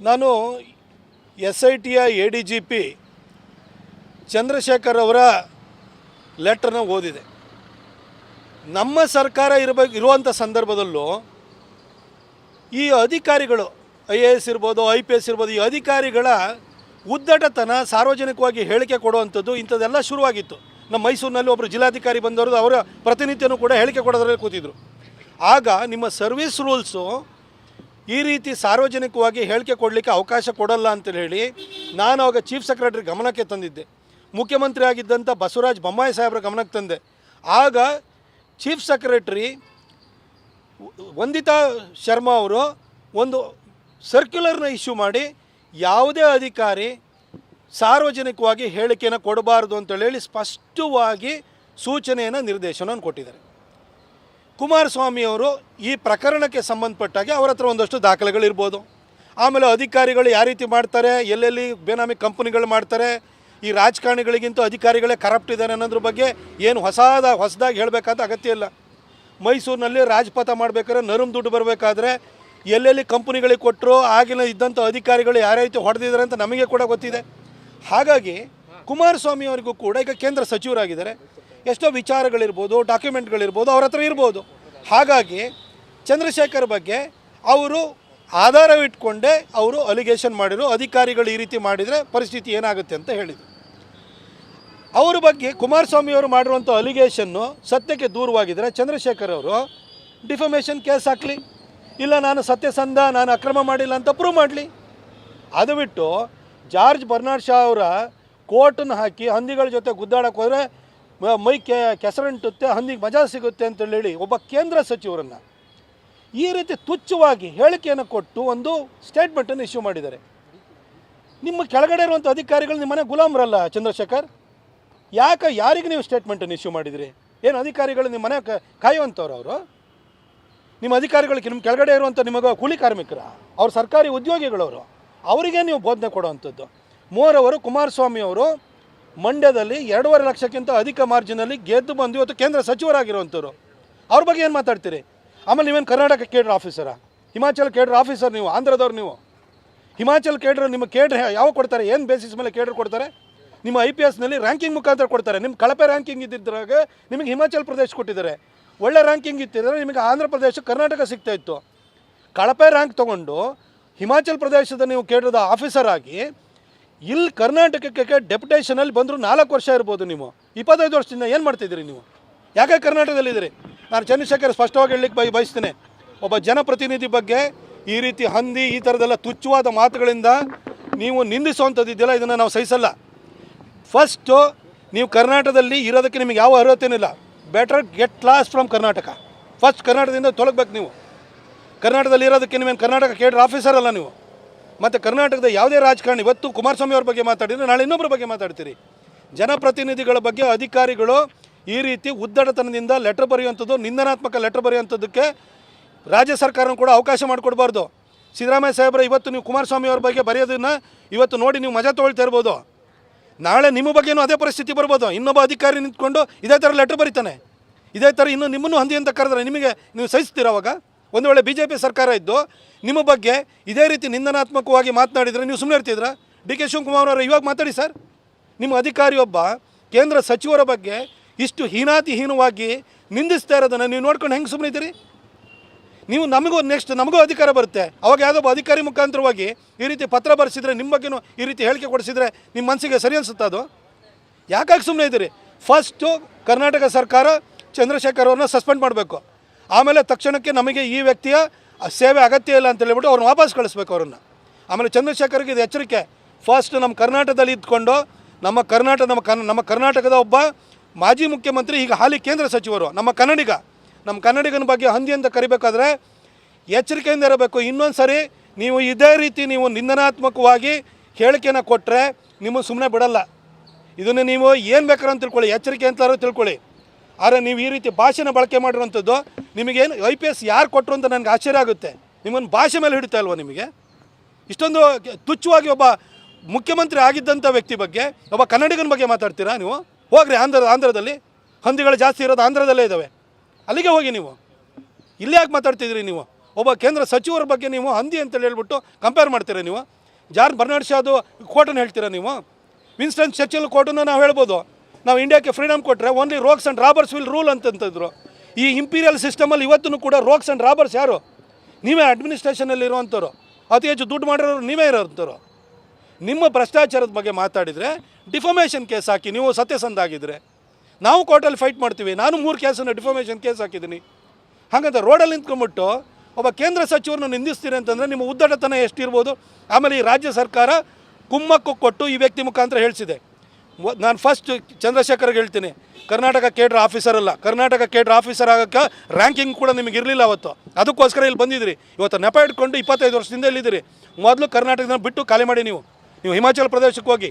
ನಾನು S I ಟಿಯ A D G P Chandrashekhar ಅವರ ಲೆಟ್ರನ್ನ ಓದಿದೆ. ನಮ್ಮ ಸರ್ಕಾರ ಇರಬೇಕು ಇರುವಂಥ ಸಂದರ್ಭದಲ್ಲೂ ಈ ಅಧಿಕಾರಿಗಳು, ಐ ಎ ಎಸ್ ಇರ್ಬೋದು, ಐ ಪಿ ಎಸ್ ಇರ್ಬೋದು, ಈ ಅಧಿಕಾರಿಗಳ ಉದ್ದಟತನ ಸಾರ್ವಜನಿಕವಾಗಿ ಹೇಳಿಕೆ ಕೊಡುವಂಥದ್ದು ಇಂಥದ್ದೆಲ್ಲ ಶುರುವಾಗಿತ್ತು. ನಮ್ಮ ಮೈಸೂರಿನಲ್ಲಿ ಒಬ್ಬರು ಜಿಲ್ಲಾಧಿಕಾರಿ ಬಂದವರು, ಅವರ ಪ್ರತಿನಿತ್ಯನೂ ಕೂಡ ಹೇಳಿಕೆ ಕೊಡೋದ್ರಲ್ಲಿ ಕೂತಿದ್ರು. ಆಗ ನಿಮ್ಮ ಸರ್ವಿಸ್ ರೂಲ್ಸು ಈ ರೀತಿ ಸಾರ್ವಜನಿಕವಾಗಿ ಹೇಳಿಕೆ ಕೊಡಲಿಕ್ಕೆ ಅವಕಾಶ ಕೊಡಲ್ಲ ಅಂತೇಳಿ ಹೇಳಿ ನಾನು ಅವಾಗ ಚೀಫ್ ಸೆಕ್ರೆಟರಿ ಗಮನಕ್ಕೆ ತಂದಿದ್ದೆ. ಮುಖ್ಯಮಂತ್ರಿ ಆಗಿದ್ದಂಥ ಬಸವರಾಜ ಬೊಮ್ಮಾಯಿ ಸಾಹೇಬ್ರ ಗಮನಕ್ಕೆ ತಂದೆ. ಆಗ ಚೀಫ್ ಸೆಕ್ರೆಟರಿ ವಂದಿತಾ ಶರ್ಮಾ ಅವರು ಒಂದು ಸರ್ಕ್ಯುಲರ್ನ ಇಶ್ಯೂ ಮಾಡಿ ಯಾವುದೇ ಅಧಿಕಾರಿ ಸಾರ್ವಜನಿಕವಾಗಿ ಹೇಳಿಕೆಯನ್ನು ಕೊಡಬಾರ್ದು ಅಂತೇಳಿ ಸ್ಪಷ್ಟವಾಗಿ ಸೂಚನೆಯನ್ನು ನಿರ್ದೇಶನವನ್ನು ಕೊಟ್ಟಿದ್ದಾರೆ. ಕುಮಾರಸ್ವಾಮಿ ಅವರು ಈ ಪ್ರಕರಣಕ್ಕೆ ಸಂಬಂಧಪಟ್ಟಾಗೆ ಅವರ ಹತ್ರ ಒಂದಷ್ಟು ದಾಖಲೆಗಳಿರ್ಬೋದು ಆಮೇಲೆ ಅಧಿಕಾರಿಗಳು ಯಾವ ರೀತಿ ಮಾಡ್ತಾರೆ, ಎಲ್ಲೆಲ್ಲಿ ಬೇನಾಮಿ ಕಂಪನಿಗಳು ಮಾಡ್ತಾರೆ, ಈ ರಾಜಕಾರಣಿಗಳಿಗಿಂತ ಅಧಿಕಾರಿಗಳೇ ಕರಪ್ಟ್ ಇದ್ದಾರೆ ಅನ್ನೋದ್ರ ಬಗ್ಗೆ ಏನು ಹೊಸದ, ಹೊಸದಾಗಿ ಹೇಳಬೇಕಾದ ಅಗತ್ಯ ಇಲ್ಲ. ಮೈಸೂರಿನಲ್ಲಿ ರಾಜಪಥ ಮಾಡಬೇಕಾದ್ರೆ ನರಮ್ ದುಡ್ಡು ಬರಬೇಕಾದ್ರೆ ಎಲ್ಲೆಲ್ಲಿ ಕಂಪನಿಗಳಿಗೆ ಕೊಟ್ಟರು, ಆಗಿನ ಇದ್ದಂಥ ಅಧಿಕಾರಿಗಳು ಯಾವ ರೀತಿ ಹೊಡೆದಿದ್ದಾರೆ ಅಂತ ನಮಗೆ ಕೂಡ ಗೊತ್ತಿದೆ. ಹಾಗಾಗಿ ಕುಮಾರಸ್ವಾಮಿ ಅವರಿಗೂ ಕೂಡ ಈಗ ಕೇಂದ್ರ ಸಚಿವರಾಗಿದ್ದಾರೆ. ಎಷ್ಟೋ ವಿಚಾರಗಳಿರ್ಬೋದು ಡಾಕ್ಯುಮೆಂಟ್ಗಳಿರ್ಬೋದು ಅವ್ರ ಹತ್ರ ಇರ್ಬೋದು. ಹಾಗಾಗಿ ಚಂದ್ರಶೇಖರ್ ಬಗ್ಗೆ ಅವರು ಆಧಾರವಿಟ್ಕೊಂಡೇ ಅವರು ಅಲಿಗೇಷನ್ ಮಾಡಿರು ಅಧಿಕಾರಿಗಳು ಈ ರೀತಿ ಮಾಡಿದರೆ ಪರಿಸ್ಥಿತಿ ಏನಾಗುತ್ತೆ ಅಂತ ಹೇಳಿದರು. ಅವ್ರ ಬಗ್ಗೆ ಕುಮಾರಸ್ವಾಮಿ ಅವರು ಮಾಡಿರುವಂಥ ಅಲಿಗೇಷನ್ನು ಸತ್ಯಕ್ಕೆ ದೂರವಾಗಿದ್ದರೆ ಚಂದ್ರಶೇಖರ್ ಅವರು ಡಿಫಮೇಷನ್ ಕೇಸ್ ಹಾಕಲಿ, ಇಲ್ಲ ನಾನು ಸತ್ಯಸಂಧ, ನಾನು ಅಕ್ರಮ ಮಾಡಿಲ್ಲ ಅಂತ ಪ್ರೂವ್ ಮಾಡಲಿ. ಅದು ಬಿಟ್ಟು ಜಾರ್ಜ್ ಬರ್ನಾಡ್ ಶಾ ಅವರ ಕೋರ್ಟನ್ನು ಹಾಕಿ ಹಂದಿಗಳ ಜೊತೆ ಗುದ್ದಾಡಕ್ಕೆ ಹೋದರೆ ಮ- ಕೆ, ಕೆಸರಂಟುತ್ತೆ, ಹಂದಿಗೆ ಮಜಾ ಸಿಗುತ್ತೆ ಅಂತೇಳಿ ಹೇಳಿ ಒಬ್ಬ ಕೇಂದ್ರ ಸಚಿವರನ್ನು ಈ ರೀತಿ ತುಚ್ಛವಾಗಿ ಹೇಳಿಕೆಯನ್ನು ಕೊಟ್ಟು ಒಂದು ಸ್ಟೇಟ್ಮೆಂಟನ್ನು ಇಶ್ಯೂ ಮಾಡಿದ್ದಾರೆ. ನಿಮ್ಮ ಕೆಳಗಡೆ ಇರುವಂಥ ಅಧಿಕಾರಿಗಳು ನಿಮ್ಮನೆ ಗುಲಾಮ್ರಲ್ಲ ಚಂದ್ರಶೇಖರ್? ಯಾಕೆ ಯಾರಿಗೆ ನೀವು ಸ್ಟೇಟ್ಮೆಂಟನ್ನು ಇಶ್ಯೂ ಮಾಡಿದಿರಿ? ಏನು ಅಧಿಕಾರಿಗಳು ನಿಮ್ಮ ಮನೆ ಕಾಯುವಂಥವ್ರು ಅವರು? ನಿಮ್ಮ ಅಧಿಕಾರಿಗಳಿಗೆ ನಿಮ್ಮ ಕೆಳಗಡೆ ಇರುವಂಥ ನಿಮಗೆ ಕೂಲಿ ಕಾರ್ಮಿಕರ? ಅವ್ರ ಸರ್ಕಾರಿ ಉದ್ಯೋಗಿಗಳವರು? ಅವರಿಗೆ ನೀವು ಬೋಧನೆ ಕೊಡುವಂಥದ್ದು ಮೂರವರು, ಕುಮಾರಸ್ವಾಮಿ ಅವರು ಮಂಡ್ಯದಲ್ಲಿ ಎರಡೂವರೆ ಲಕ್ಷಕ್ಕಿಂತ ಅಧಿಕ ಮಾರ್ಜಿನಲ್ಲಿ ಗೆದ್ದು ಬಂದು ಇವತ್ತು ಕೇಂದ್ರ ಸಚಿವರಾಗಿರುವಂಥವ್ರು. ಅವ್ರ ಬಗ್ಗೆ ಏನು ಮಾತಾಡ್ತೀರಿ? ಆಮೇಲೆ ನೀವೇನು ಕರ್ನಾಟಕ ಕೇಡ್ರ ಆಫೀಸರ? ಹಿಮಾಚಲ್ ಕೇಡ್ರ ಆಫೀಸರ್ ನೀವು, ಆಂಧ್ರದವ್ರು ನೀವು. ಹಿಮಾಚಲ್ ಕೇಡ್ರ್ ನಿಮ್ಮ ಕೇಡ್ರ್ ಯಾವ ಕೊಡ್ತಾರೆ? ಏನು ಬೇಸಿಸ್ ಮೇಲೆ ಕೇಡ್ರ್ ಕೊಡ್ತಾರೆ? ನಿಮ್ಮ ಐ ಪಿ ಎಸ್ನಲ್ಲಿ ರ್ಯಾಂಕಿಂಗ್ ಮುಖಾಂತರ ಕೊಡ್ತಾರೆ. ನಿಮ್ಮ ಕಳಪೆ ರ್ಯಾಂಕಿಂಗ್ ಇದ್ದಿದ್ರಾಗ ನಿಮಗೆ ಹಿಮಾಚಲ್ ಪ್ರದೇಶ ಕೊಟ್ಟಿದ್ದಾರೆ. ಒಳ್ಳೆ ರ್ಯಾಂಕಿಂಗ್ ಇತ್ತಿದ್ರೆ ನಿಮಗೆ ಆಂಧ್ರ ಪ್ರದೇಶ, ಕರ್ನಾಟಕ ಸಿಗ್ತಾ ಇತ್ತು. ಕಳಪೆ ರ್ಯಾಂಕ್ ತೊಗೊಂಡು ಹಿಮಾಚಲ್ ಪ್ರದೇಶದ ನೀವು ಕೇಂದ್ರದ ಆಫೀಸರ್ ಆಗಿ ಇಲ್ಲಿ ಕರ್ನಾಟಕಕ್ಕೆ ಡೆಪ್ಯುಟೇಷನಲ್ಲಿ ಬಂದರೂ ನಾಲ್ಕು ವರ್ಷ ಇರ್ಬೋದು ನೀವು. ಇಪ್ಪತ್ತೈದು ವರ್ಷದಿಂದ ಏನು ಮಾಡ್ತಿದ್ದೀರಿ ನೀವು? ಯಾಕೆ ಕರ್ನಾಟಕದಲ್ಲಿದ್ದೀರಿ ನಾನು ಚಂದ್ರಶೇಖರ್ ಸ್ಪಷ್ಟವಾಗಿ ಹೇಳಲಿಕ್ಕೆ ಬಯ ಬಯಸ್ತೇನೆ. ಒಬ್ಬ ಜನಪ್ರತಿನಿಧಿ ಬಗ್ಗೆ ಈ ರೀತಿ ಹಂದಿ, ಈ ಥರದೆಲ್ಲ ತುಚ್ಛವಾದ ಮಾತುಗಳಿಂದ ನೀವು ನಿಂದಿಸುವಂಥದ್ದು ಇದೆಯಲ್ಲ ಇದನ್ನು ನಾವು ಸಹಿಸಲ್ಲ. ಫಸ್ಟು ನೀವು ಕರ್ನಾಟಕದಲ್ಲಿ ಇರೋದಕ್ಕೆ ನಿಮಗೆ ಯಾವ ಅರ್ಹತೆನಿಲ್ಲ better get lost from Karnataka. First ಕರ್ನಾಟಕದಿಂದ ತೊಲಗಬೇಕು ನೀವು. ಕರ್ನಾಟಕದಲ್ಲಿ ಇರೋದಕ್ಕೆ ನಿಮಗೆ ಕರ್ನಾಟಕ ಕೇಡ್ರ್ ಆಫೀಸರ್ ಅಲ್ಲ ನೀವು. ಮತ್ತು ಕರ್ನಾಟಕದ ಯಾವುದೇ ರಾಜಕಾರಣಿ, ಇವತ್ತು ಕುಮಾರಸ್ವಾಮಿ ಅವ್ರ ಬಗ್ಗೆ ಮಾತಾಡಿದರೆ ನಾಳೆ ಇನ್ನೊಬ್ಬರ ಬಗ್ಗೆ ಮಾತಾಡ್ತೀರಿ. ಜನಪ್ರತಿನಿಧಿಗಳ ಬಗ್ಗೆ ಅಧಿಕಾರಿಗಳು ಈ ರೀತಿ ಉದ್ದಡತನದಿಂದ ಲೆಟರ್ ಬರೆಯುವಂಥದ್ದು, ನಿಂದನಾತ್ಮಕ ಲೆಟರ್ ಬರೆಯುವಂಥದ್ದಕ್ಕೆ ರಾಜ್ಯ ಸರ್ಕಾರನು ಕೂಡ ಅವಕಾಶ ಮಾಡಿಕೊಡ್ಬಾರ್ದು. ಸಿದ್ದರಾಮಯ್ಯ ಸಾಹೇಬ್ರ, ಇವತ್ತು ನೀವು ಕುಮಾರಸ್ವಾಮಿ ಅವ್ರ ಬಗ್ಗೆ ಬರೆಯೋದನ್ನು ಇವತ್ತು ನೋಡಿ ನೀವು ಮಜಾ ತೊಗೊಳ್ತಾ ಇರ್ಬೋದು. ನಾಳೆ ನಿಮ್ಮ ಬಗ್ಗೆನೂ ಅದೇ ಪರಿಸ್ಥಿತಿ ಬರ್ಬೋದು. ಇನ್ನೊಬ್ಬ ಅಧಿಕಾರಿ ನಿಂತ್ಕೊಂಡು ಇದೇ ಥರ ಲೆಟರ್ ಬರೀತಾನೆ. ಇದೇ ಥರ ಇನ್ನು ನಿಮ್ಮನ್ನು ಹಂದಿ ಅಂತ ಕರೆದ್ರೆ ನಿಮಗೆ ನೀವು ಸಹಿಸ್ತೀರ ಅವಾಗ? ಒಂದು ವೇಳೆ ಬಿ ಜೆ ಪಿ ಸರ್ಕಾರ ಇದ್ದು ನಿಮ್ಮ ಬಗ್ಗೆ ಇದೇ ರೀತಿ ನಿಂದನಾತ್ಮಕವಾಗಿ ಮಾತನಾಡಿದರೆ ನೀವು ಸುಮ್ಮನೆ ಇರ್ತಿದ್ರಾ? ಡಿ ಕೆ ಶಿವಕುಮಾರ್ ಅವರು, ಇವಾಗ ಮಾತಾಡಿ ಸರ್. ನಿಮ್ಮ ಅಧಿಕಾರಿಯೊಬ್ಬ ಕೇಂದ್ರ ಸಚಿವರ ಬಗ್ಗೆ ಇಷ್ಟು ಹೀನಾತಿಹೀನವಾಗಿ ನಿಂದಿಸ್ತಾ ಇರೋದನ್ನು ನೀವು ನೋಡ್ಕೊಂಡು ಹೆಂಗೆ ಸುಮ್ಮನೆ ಇದ್ದೀರಿ? ನೀವು ನಮಗೂ ನೆಕ್ಸ್ಟ್ ನಮಗೂ ಅಧಿಕಾರ ಬರುತ್ತೆ. ಅವಾಗ ಯಾವುದೋ ಒಬ್ಬ ಅಧಿಕಾರಿ ಮುಖಾಂತರವಾಗಿ ಈ ರೀತಿ ಪತ್ರ ಬರೆಸಿದ್ರೆ ನಿಮ್ಮ ಬಗ್ಗೆನೂ ಈ ರೀತಿ ಹೇಳಿಕೆ ಕೊಡಿಸಿದ್ರೆ ನಿಮ್ಮ ಮನಸ್ಸಿಗೆ ಸರಿ ಅನಿಸುತ್ತೆ ಅದು? ಯಾಕಾಗಿ ಸುಮ್ಮನೆ ಇದ್ದೀರಿ? ಫಸ್ಟು ಕರ್ನಾಟಕ ಸರ್ಕಾರ ಚಂದ್ರಶೇಖರ್ ಅವ್ರನ್ನ ಸಸ್ಪೆಂಡ್ ಮಾಡಬೇಕು. ಆಮೇಲೆ ತಕ್ಷಣಕ್ಕೆ ನಮಗೆ ಈ ವ್ಯಕ್ತಿಯ ಸೇವೆ ಅಗತ್ಯ ಇಲ್ಲ ಅಂತ ಹೇಳ್ಬಿಟ್ಟು ಅವ್ರನ್ನ ವಾಪಸ್ ಕಳಿಸ್ಬೇಕು ಅವ್ರನ್ನ. ಆಮೇಲೆ ಚಂದ್ರಶೇಖರ್ಗೆ ಇದು ಎಚ್ಚರಿಕೆ. ಫಸ್ಟ್ ನಮ್ಮ ಕರ್ನಾಟಕದಲ್ಲಿ ಇದ್ಕೊಂಡು, ನಮ್ಮ ಕರ್ನಾಟಕ ನಮ್ಮ ಕನ್ ನಮ್ಮ ಕರ್ನಾಟಕದ ಒಬ್ಬ ಮಾಜಿ ಮುಖ್ಯಮಂತ್ರಿ, ಈಗ ಹಾಲಿ ಕೇಂದ್ರ ಸಚಿವರು, ನಮ್ಮ ಕನ್ನಡಿಗ. ನಮ್ಮ ಕನ್ನಡಿಗನ ಬಗ್ಗೆ ಹಂದಿ ಅಂತ ಕರಿಬೇಕಾದ್ರೆ ಎಚ್ಚರಿಕೆಯಿಂದ ಇರಬೇಕು. ಇನ್ನೊಂದು ಸರಿ ನೀವು ಇದೇ ರೀತಿ ನೀವು ನಿಂದನಾತ್ಮಕವಾಗಿ ಹೇಳಿಕೆನ ಕೊಟ್ಟರೆ ನಿಮ್ಮ ಸುಮ್ಮನೆ ಬಿಡಲ್ಲ. ಇದನ್ನು ನೀವು ಏನು ಬೇಕಾದ್ರೂ ತಿಳ್ಕೊಳ್ಳಿ. ಎಚ್ಚರಿಕೆ ಅಂತಾದ್ರೂ ತಿಳ್ಕೊಳ್ಳಿ. ಆದರೆ ನೀವು ಈ ರೀತಿ ಭಾಷೆನ ಬಳಕೆ ಮಾಡಿರುವಂಥದ್ದು, ನಿಮಗೇನು ಐ ಪಿ ಎಸ್ ಯಾರು ಕೊಟ್ಟರು ಅಂತ ನನಗೆ ಆಶ್ಚರ್ಯ ಆಗುತ್ತೆ. ನಿಮ್ಮನ್ನು ಭಾಷೆ ಮೇಲೆ ಹಿಡಿತಾ ಇಲ್ವಾ ನಿಮಗೆ? ಇಷ್ಟೊಂದು ತುಚ್ಛವಾಗಿ ಒಬ್ಬ ಮುಖ್ಯಮಂತ್ರಿ ಆಗಿದ್ದಂಥ ವ್ಯಕ್ತಿ ಬಗ್ಗೆ, ಒಬ್ಬ ಕನ್ನಡಿಗನ ಬಗ್ಗೆ ಮಾತಾಡ್ತೀರಾ ನೀವು? ಹೋಗ್ರಿ ಆಂಧ್ರ, ಆಂಧ್ರದಲ್ಲಿ. ಹಂದಿಗಳು ಜಾಸ್ತಿ ಇರೋದು ಆಂಧ್ರದಲ್ಲೇ ಇದ್ದಾವೆ ಅಲ್ಲಿಗೆ ಹೋಗಿ ನೀವು. ಇಲ್ಲಿ ಯಾಕೆ ಮಾತಾಡ್ತಿದ್ರಿ ನೀವು? ಒಬ್ಬ ಕೇಂದ್ರ ಸಚಿವರ ಬಗ್ಗೆ ನೀವು ಹಂದಿ ಅಂತೇಳಿ ಹೇಳ್ಬಿಟ್ಟು ಕಂಪೇರ್ ಮಾಡ್ತೀರಾ ನೀವು? ಜಾರ್ ಬರ್ನಾಡ್ ಶಾದು ಕೋಟನ್ನು ಹೇಳ್ತೀರಾ ನೀವು? ವಿನ್ಸ್ಟನ್ ಚರ್ಚಿಲ್ ಕೋಟನ್ನು ನಾವು ಹೇಳ್ಬೋದು. ನಾವು ಇಂಡಿಯಾಕ್ಕೆ ಫ್ರೀಡಮ್ ಕೊಟ್ಟರೆ only rogues and robbers will rule ಅಂತಂತಿದ್ರು. ಈ ಇಂಪೀರಿಯಲ್ ಸಿಸ್ಟಮಲ್ಲಿ ಇವತ್ತೂ ಕೂಡ ರೋಕ್ಸ್ ಆ್ಯಂಡ್ ರಾಬರ್ಸ್ ಯಾರು? ನೀವೇ ಅಡ್ಮಿನಿಸ್ಟ್ರೇಷನಲ್ಲಿ ಇರುವಂಥವ್ರು. ಅತಿ ಹೆಚ್ಚು ದುಡ್ಡು ಮಾಡಿರೋರು ನೀವೇ ಇರೋಂಥವ್ರು. ನಿಮ್ಮ ಭ್ರಷ್ಟಾಚಾರದ ಬಗ್ಗೆ ಮಾತಾಡಿದರೆ ಡಿಫಾಮೇಷನ್ ಕೇಸ್ ಹಾಕಿ ನೀವು ಸತ್ಯಸಂಧ ಆಗಿದ್ರೆ ನಾವು ಕೋರ್ಟಲ್ಲಿ ಫೈಟ್ ಮಾಡ್ತೀವಿ. ನಾನು ಮೂರು ಕೇಸನ್ನು ಡಿಫಾಮೇಷನ್ ಕೇಸ್ ಹಾಕಿದ್ದೀನಿ. ಹಾಗಂತ ರೋಡಲ್ಲಿ ನಿಂತ್ಕೊಂಡ್ಬಿಟ್ಟು ಒಬ್ಬ ಕೇಂದ್ರ ಸಚಿವರನ್ನು ನಿಂದಿಸ್ತೀರಿ ಅಂತಂದರೆ ನಿಮ್ಮ ಉದ್ದಟತನ ಎಷ್ಟಿರ್ಬೋದು? ಆಮೇಲೆ ಈ ರಾಜ್ಯ ಸರ್ಕಾರ ಕುಮ್ಮಕ್ಕು ಕೊಟ್ಟು ಈ ವ್ಯಕ್ತಿ ಮುಖಾಂತರ ಹೇಳಿಸಿದೆ. ನಾನು ಫಸ್ಟ್ ಚಂದ್ರಶೇಖರ್ಗೆ ಹೇಳ್ತೀನಿ, ಕರ್ನಾಟಕ ಕೇಡ್ರ್ ಆಫೀಸರ್ ಅಲ್ಲ. ಕರ್ನಾಟಕ ಕೇಡ್ರ್ ಆಫೀಸರ್ ಆಗೋಕ್ಕೆ ರ್ಯಾಂಕಿಂಗ್ ಕೂಡ ನಿಮಗೆ ಇರಲಿಲ್ಲ ಅವತ್ತು. ಅದಕ್ಕೋಸ್ಕರ ಇಲ್ಲಿ ಬಂದಿದ್ದೀರಿ ಇವತ್ತು ನೆಪ ಇಟ್ಕೊಂಡು ಇಪ್ಪತ್ತೈದು ವರ್ಷದಿಂದ ಇಲ್ಲಿದ್ದೀರಿ. ಮೊದಲು ಕರ್ನಾಟಕದಿಂದ ಬಿಟ್ಟು ಖಾಲಿ ಮಾಡಿ ನೀವು. ನೀವು ಹಿಮಾಚಲ ಪ್ರದೇಶಕ್ಕೆ ಹೋಗಿ.